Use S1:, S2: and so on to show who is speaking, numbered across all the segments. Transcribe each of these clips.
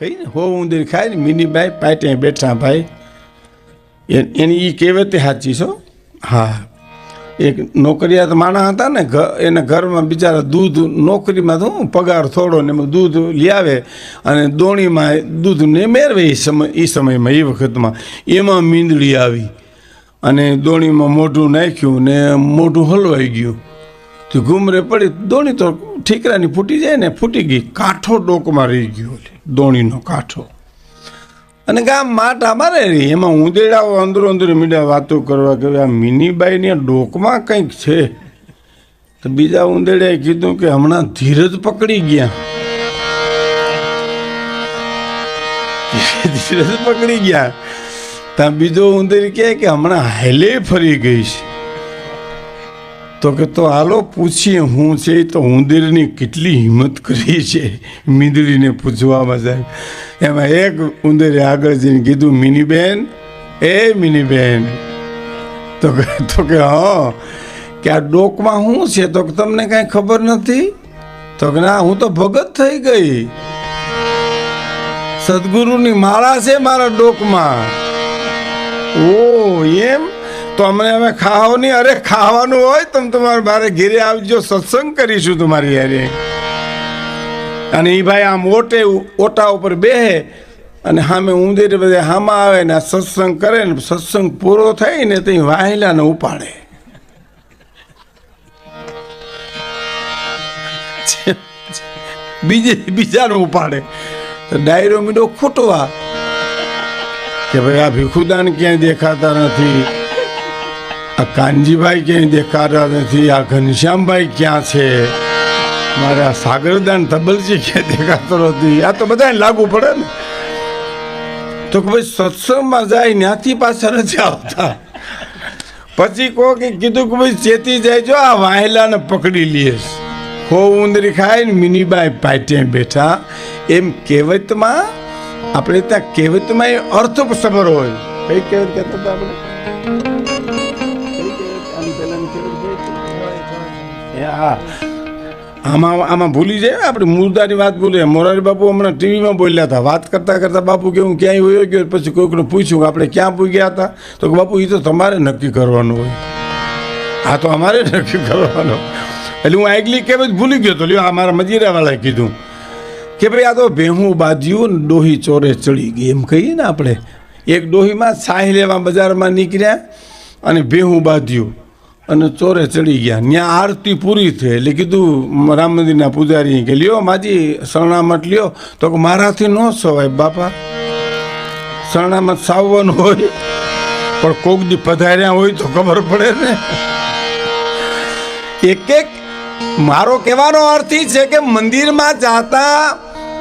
S1: કઈ ને હો ઉંદર ખાય ને મિનીભાઈ પાટે બેઠા ભાઈ. એની એ કહેવત સાચી છો હા. એક નોકરિયાત માણસ હતા ને એના ઘરમાં બિચારા દૂધ નોકરીમાં તો પગાર થોડો ને એમાં દૂધ લ્યાવે અને દોણીમાં દૂધને મેળવે એ સમય એ સમયમાં એ વખતમાં. એમાં મીંદડી આવી અને દોણીમાં મોઢું નાખ્યું ને મોઢું હલવાઈ ગયું. તો ઘૂમરે પડી, દોણી તો ઠીકરાની ફૂટી જાય ને, ફૂટી ગઈ. કાંઠો ડોકમાં રહી ગયો દોણીનો કાંઠો. અને ગામ માટ અમારે રહી, એમાં ઉંદેડાઓ અંદરો અંદર મીડા વાતો કરવા કે આ મિનીબાઈને ડોકમાં કંઈક છે? તો બીજા ઉંદેડાએ કીધું કે હમણાં ધીરજ પકડી ગયા. ધીરજ પકડી ગયા. ત્યાં બીજો ઉંદર કહે કે હમણાં હેલે ફરી ગઈ છે. તો કે તો હાલો, પૂછીએ હું છે તો ઉંદરની કેટલી હિંમત કરી છે મીંદડીને પૂછવામાં સાહેબ. એમાં એક ઉંદરે આગળ જઈને કીધું, મિનીબેન, એ મિનીબેન. તો કે- તો કે, હા, કે આ ડોકમાં શું છે? તો કે તમને કાંઈ ખબર નથી? તો કે, ના, હું તો ભગત થઈ ગઈ. સદગુરુની માળા છે મારા ડોકમાં. ઓ, એમ? તો અમને હવે ખાઓ નહીં. અરે, ખાવાનું હોય તમે તમારે મારે ઘેરે આવજો. સત્સંગ કરીશું તમારી યારે અને એ ભાઈ આમ ઓટે, ઓટા ઉપર બેહે અને સામે ઉંદેર બધે હામાં આવે ને આ સત્સંગ કરે ને, સત્સંગ પૂરો થાય ને તે વાહેલાને ઉપાડે. બીજે, બીજાને ઉપાડે. તો ડાયરો મીડો ખૂટવા. કે ભાઈ આ ભીખુદાન ક્યાંય દેખાતા નથી. આ કાનજીભાઈ ક્યાંય દેખાતા નથી? આ ઘનશ્યામભાઈ ક્યાં છે? મારા સાગરદાન તબલજી ક્યાં દેખાતો નથી? આ તો બધાને લાગુ પડે ને. તો કે ભાઈ સત્સંગમાં જાય ત્યાંથી પાછા નથી આવતા. પછી કહો કે કીધું કે ભાઈ ચેતી જાય, જો આ વાહેલાને પકડી લઈશ હો ઉંદરી ખાય ને મિનીબાઈ પાટે બેઠા. એમ કહેવતમાં, આપણે ત્યાં કહેવતમાં એ અર્થ સબર હોય. કઈ કહેવત કહેતા હતા આપણે? આમાં આમાં ભૂલી જાય, આપણે મુર્દાની વાત ભૂલીએ મોરારી બાપુ હમણાં ટીવીમાં બોલ્યા હતા. વાત કરતાં કરતાં બાપુ કે હું ક્યાંય હોયો ગયો, પછી કોઈકને પૂછ્યું કે આપણે ક્યાં પૂગ્યા હતા? તો કે બાપુ એ તો તમારે નક્કી કરવાનું હોય. આ તો અમારે નક્કી કરવાનું. એટલે હું આગલી કહેવત ભૂલી ગયો તો લ્યો, આ મારા મજીરાવાળાએ કીધું કે ભાઈ, આ તો ભેહું બાજ્યું ડોહી ચોરે ચડી ગઈ. એમ કહીએ ને આપણે. એક ડોહીમાં સાહી લેવા બજારમાં નીકળ્યા અને ભેહું બાંધ્યું. અને ચોરે ચડી ગયા. ત્યાં આરતી પૂરી થઈ. એટલે કીધું, રામ મંદિરના પૂજારી કે લ્યો માજી શરણામત લ્યો. તો કે, મારાથી ન સવાય બાપા. શરણામત સાવવાનું હોય, પણ કોક દી પધાર્યા હોય તો ખબર પડે ને. એક એક, મારો કહેવાનો અર્થ એ છે કે મંદિરમાં જાતા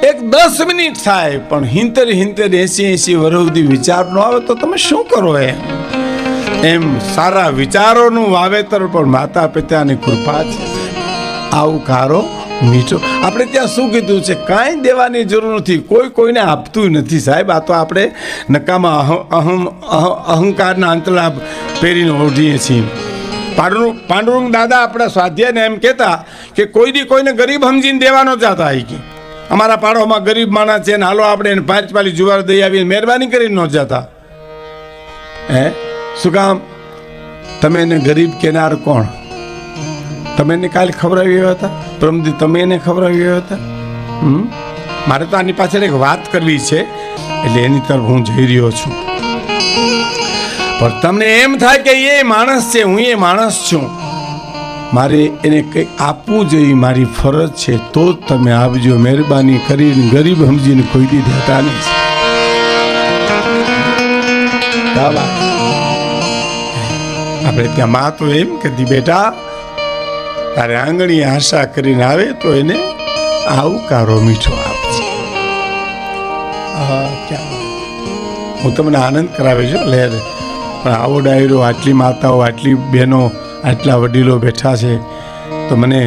S1: એક દસ મિનિટ થાય, પણ હિંતર હિંતર એસી એસી સુધી વિચાર ન આવે તો તમે શું કરો એમ? એમ સારા વિચારોનું વાવેતર પણ માતા પિતાની કૃપા છે. આવું કારો મીઠો. આપણે ત્યાં શું કીધું છે? કાંઈ દેવાની જરૂર નથી. કોઈ કોઈને આપતું નથી, સાહેબ. આ તો આપણે નકામા અહં, અહમ અહંકારના અંતલા પહેરીને ઓઢીએ છીએ. પાંડુરંગ પાંડુરંગ દાદા આપણા સ્વાધ્યાયને એમ કહેતા કે કોઈ દી કોઈને ગરીબ સમજીને દેવાનો જાતા આવી કે. અમારા પાડોમાં ગરીબ માણસ છે ને હાલો આપણે એને પાંચ પાલી જુવાર દઈ આવીને મહેરબાની કરીને ન જતા. હે? શું કામ? તમે એને ગરીબ કેનાર કોણ? તમે એને કાલે ખવડાવી હતા? પ્રમદી, તમે એને ખવડાવી હતા? મારે તો આની પાછળ એક વાત કરવી છે, એટલે એની તરફ હું જઈ રહ્યો છું. પણ તમને એમ થાય કે એ માણસ છે, હું એ માણસ છું. મારે એને કંઈક આપવું જોઈએ મારી ફરજ છે, તો જ તમે આપજો મહેરબાની કરીને ગરીબ સમજીને કોઈ દી દેતા નહીં. આપણે ત્યાં માં તો એમ કહેતી બેટા, તારે આંગણી આશા કરીને આવે તો એને આવકારો મીઠો આપજે. હા તમને આનંદ કરાવે છે લહેર પણ આવો ડાયરો, આટલી માતાઓ, આટલી બહેનો, આટલા વડીલો બેઠા છે, તો મને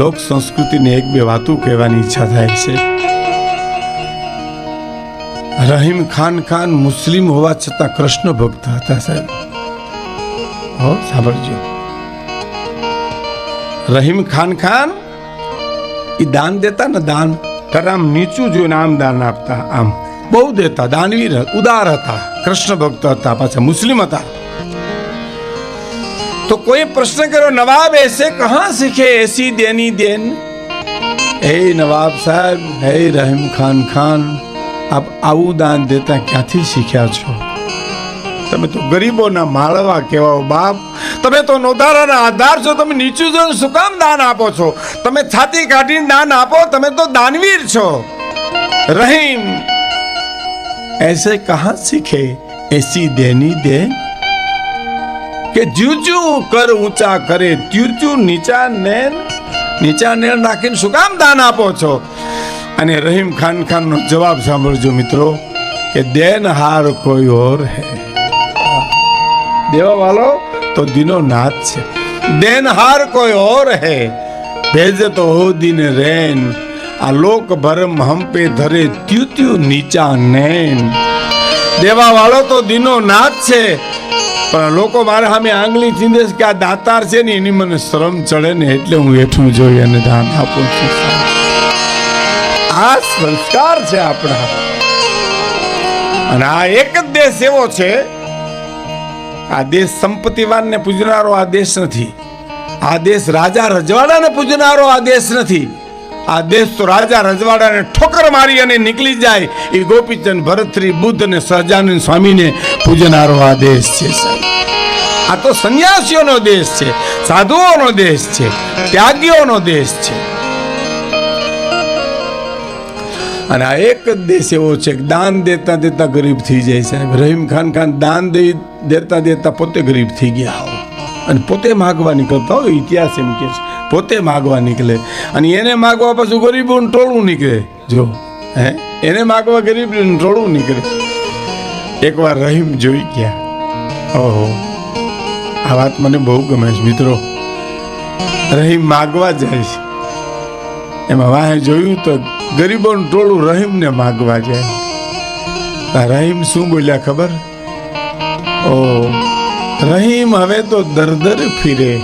S1: લોક સંસ્કૃતિની એક બે વાતો કહેવાની ઈચ્છા થાય છે. રહીમ ખાન ખાન મુસ્લિમ હોવા છતાં કૃષ્ણ ભક્ત હતા, સાહેબ. હો, સાંભળજો. રહીમ ખાન ખાન એ દાન દેતા ને દાન આમ નીચું જોઈને આમ દાન આપતા, આમ. બહુ દેતા, દાનવીર, ઉદાર હતા, કૃષ્ણ ભક્ત હતા, પાછા મુસ્લિમ હતા. તો કોઈ પ્રશ્ન કર્યો, નવાબ એસે કહા શીખે, એસી દેની દેન? હે નવાબ સાહેબ, હે રહીમ ખાન ખાન, આપ આવું દાન દેતા ક્યાંથી શીખ્યા છો? તમે તો ગરીબોના માળવા કહેવાઓ બાપ. તમે તો નોધારાના આધાર છો, તમે નીચું છો શું કામ દાન આપો છો? તમે છાતી કાઢીને દાન આપો, તમે તો દાનવીર છો. રહીમ, એસે કહા શીખે? એસી દેની દે. કે જ્યુજુ કર ઊંચા કરે ત્યુજુ નીચા નેન નીચા નેન નાખીને શું કામ દાન આપો છો? અને રહીમ ખાન ખાનનો જવાબ સાંભળજો મિત્રો, કે દેન હાર કોઈ ઓર હે. દેવા વાલો, તો દિનો નાથ છે. દેનહાર કોઈ ઓર હે, ભેજ તો હો દિન રેન. આ લોક ભરમ હમ પે ધરે ત્યુ ત્યુ નીચા નેન. દેવા વાળો તો દિનો નાથ છે. પણ લોકો મારા સામે આંગળી ચીંધે કે આ દાતાર છે ને, એની મને શ્રમ ચડે ને, એટલે હું હેઠું જોઈ અને દાન આપું છું. આ સંસ્કાર છે આપણા. અને આ એક જ દેશ એવો છે આ દેશ સંપત્તિવાનને પૂજનારો આ દેશ નથી. આ દેશ રાજા રજવાડાને પૂજનારો આ દેશ નથી. આ દેશ તો રાજા રજવાડાને ઠોકર મારી અને નીકળી જાય એ ગોપીચંદ ભરતરી, બુદ્ધ અને સહજાનંદ સ્વામીને પૂજનારો આ દેશ છે આ તો સંન્યાસીઓનો દેશ છે, સાધુઓનો દેશ છે, ત્યાગીઓનો દેશ છે. અને આ એક જ દેશ એવો છે કે દાન દેતા દેતા ગરીબ થઈ જાય સાહેબ રહીમ ખાન ખાન દાન દઈ દેતા દેતા પોતે ગરીબ થઈ ગયા હો. અને પોતે માગવા નીકળતા હોય ઇતિહાસ એમ કે પોતે માગવા નીકળે. અને એને માગવા પાછું ગરીબોનું ટોળું નીકળે. જો, હે? એને માગવા ગરીબનું ટોળું નીકળે. એકવાર રહીમ જોઈ ગયા. ઓહો, આ વાત મને બહુ ગમે છે મિત્રો. રહીમ માગવા જાય છે. એમાં વાહે જોયું તો ગરીબોનું ટોળું રહીમને માગવા જાય. રહીમ શું બોલ્યા ખબર? ઓ, રહીમ હવે તો દરદર ફિરે.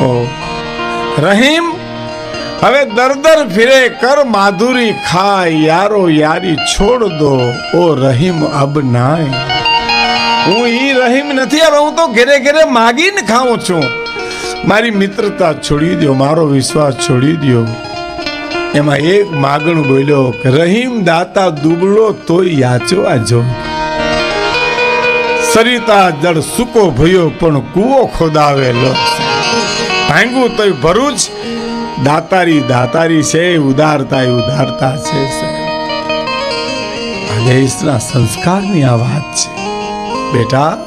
S1: ઓ, રહીમ, હવે દરદર ફિરે, કર માધુરી ખાય, યારો યારી છોડ દો. ઓ, રહીમ, અબ નાય. હું ઈ રહીમ નથી, હવે હું તો ઘેરે ઘેરે માગીને ખાઉં છું. મારી મિત્રતા છોડી દો મારો વિશ્વાસ છોડી દો એમાં એક માગણું બોલ્યો, રહીમ દાતા દુબળો તોય યાચો આજો. સરિતા જળ સૂકો ભયો, પણ કૂવો ખોદાવેલો. ભાંગું તોય ભરૂચ, દાતારી દાતારી છે ઉદારતા ઉદારતા છે દેશના સંસ્કારની આ વાત છે. બેટા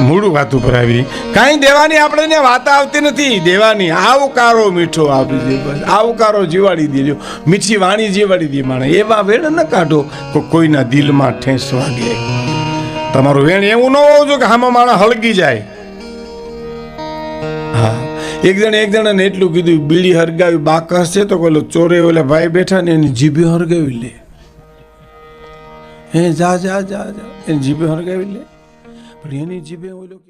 S1: મૂળ વાત ઉપર આવી. કાંઈ દેવાની આપણે વાત આવતી નથી. દેવાની આવકારો મીઠો આપી દે બસ. આવકારો જીવાડી દેજો. મીઠી વાણી જીવાડી દે માણે એવા વેણ ન કાઢો કે કોઈના દિલમાં ઠેસ વાગે. તમારું વેણ એવું ન હોવું જોઈએ કે હામાં માણસ હળગી જાય. હા. એક જણ એક જણાને એટલું કીધું, બીડી હરગાવી, બાકસ છે તો પેલો ચોરે ઓલા ભાઈ બેઠા ને એની જીભી હરગાવી લે. હે, જા જા જા જા. એની જીભી હરગાવી લે. પણ એની જીભે ઓલો કે